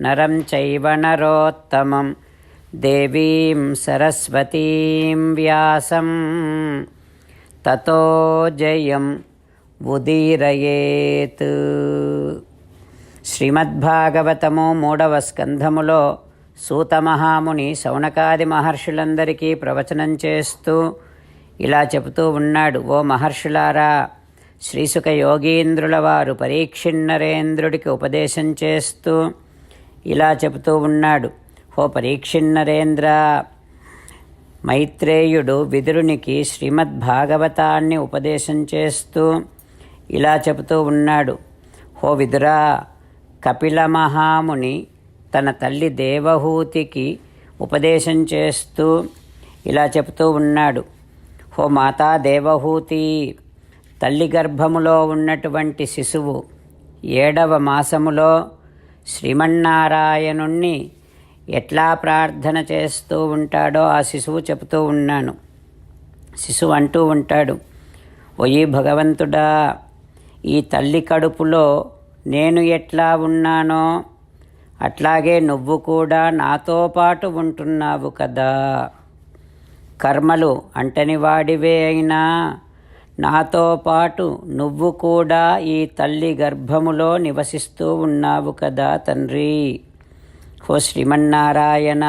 నరం చైవ నరోత్తమం దేవీం సరస్వతీం వ్యాసం తతో జయం ఉదీరయేత్ శ్రీమద్భాగవతము మూడవ స్కంధములో సూతమహాముని శౌనకాది మహర్షులందరికీ ప్రవచనం చేస్తూ ఇలా చెబుతూ ఉన్నాడు ఓ మహర్షులారా శ్రీసుఖ యోగీంద్రుల వారు పరీక్షిన్నరేంద్రుడికి ఉపదేశం చేస్తూ ఇలా చెబుతూ ఉన్నాడు. ఓ పరీక్షిన్నరేంద్ర! మైత్రేయుడు విదురునికి శ్రీమద్భాగవతాన్ని ఉపదేశం చేస్తూ ఇలా చెబుతూ ఉన్నాడు. హో విదురా! కపిల మహాముని తన తల్లి దేవహూతికి ఉపదేశం చేస్తూ ఇలా చెబుతూ ఉన్నాడు. హో మాతా దేవహూతి! తల్లి గర్భములో ఉన్నటువంటి శిశువు ఏడవ మాసములో శ్రీమన్నారాయణుణ్ణి ఎట్లా ప్రార్థన చేస్తూ ఉంటాడో ఆ శిశువు చెబుతూ ఉన్నాను. శిశువు అంటూ ఉంటాడు ఒయ్యి భగవంతుడా ఈ తల్లి కడుపులో నేను ఎట్లా ఉన్నానో అట్లాగే నువ్వు కూడా నాతో పాటు ఉంటున్నావు కదా. కర్మలు అంటని వాడివే అయినా నాతో పాటు నువ్వు కూడా ఈ తల్లి గర్భములో నివసిస్తూ ఉన్నావు కదా తండ్రి. ఓ శ్రీమన్నారాయణ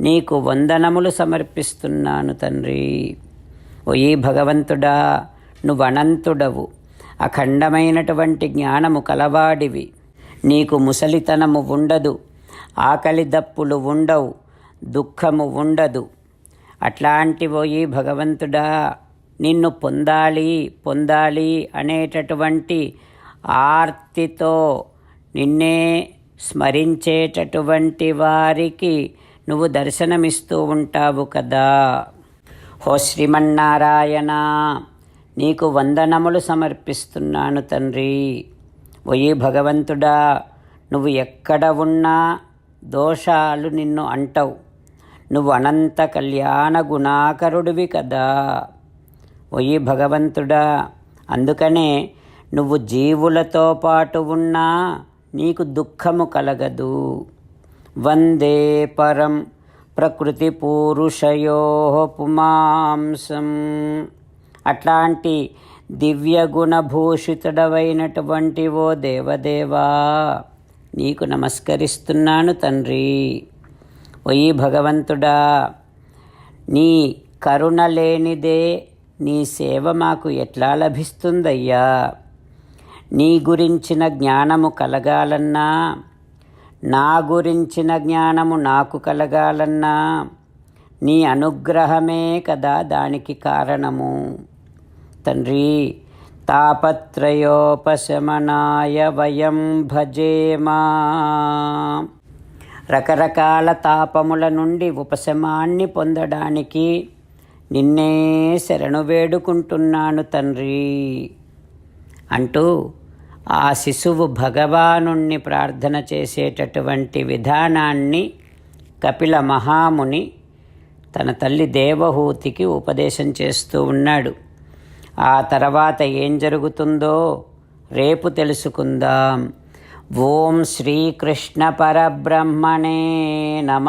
నీకు వందనములు సమర్పిస్తున్నాను తండ్రి. ఓ ఈ భగవంతుడా నువ్వు అనంతుడవు అఖండమైనటువంటి జ్ఞానము కలవాడివి. నీకు ముసలితనము ఉండదు ఆకలి దప్పులు ఉండవు దుఃఖము ఉండదు. అట్లాంటి పోయి భగవంతుడా నిన్ను పొందాలి పొందాలి అనేటటువంటి ఆర్తితో నిన్నే స్మరించేటటువంటి వారికి నువ్వు దర్శనమిస్తూ ఉంటావు కదా. హో శ్రీమన్నారాయణ నీకు వందనములు సమర్పిస్తున్నాను తండ్రి. ఓయి భగవంతుడా నువ్వు ఎక్కడ ఉన్నా దోషాలు నిన్ను అంటవు. నువ్వు అనంత కళ్యాణ గుణాకరుడివి కదా. ఓయి భగవంతుడా అందుకనే నువ్వు జీవులతో పాటు ఉన్నా నీకు దుఃఖము కలగదు. వందే పరం ప్రకృతి పూరుషయో పుమాంసం. అట్లాంటి దివ్య గుణభూషితుడవైనటువంటి ఓ దేవదేవా నీకు నమస్కరిస్తున్నాను తండ్రి. ఓయి భగవంతుడా నీ కరుణ లేనిదే నీ సేవ మాకు ఎట్లా లభిస్తుందయ్యా? నీ గురించిన జ్ఞానము కలగాలన్నా నా గురించిన జ్ఞానము నాకు కలగాలన్నా నీ అనుగ్రహమే కదా దానికి కారణము. తండ్రి తాపత్రయోపశమనాయ వయం భజేమా రకరకాల తాపముల నుండి ఉపశమాన్ని పొందడానికి నిన్నే శరణు వేడుకుంటున్నాను తండ్రి అంటూ ఆ శిశువు భగవానుణ్ణి ప్రార్థన చేసేటటువంటి విధానాన్ని కపిల మహాముని తన తల్లి దేవహూతికి ఉపదేశం చేస్తూ ఉన్నాడు. ఆ తర్వాత ఏం జరుగుతుందో రేపు తెలుసుకుందాం. ఓం శ్రీకృష్ణ పరబ్రహ్మణే నమ.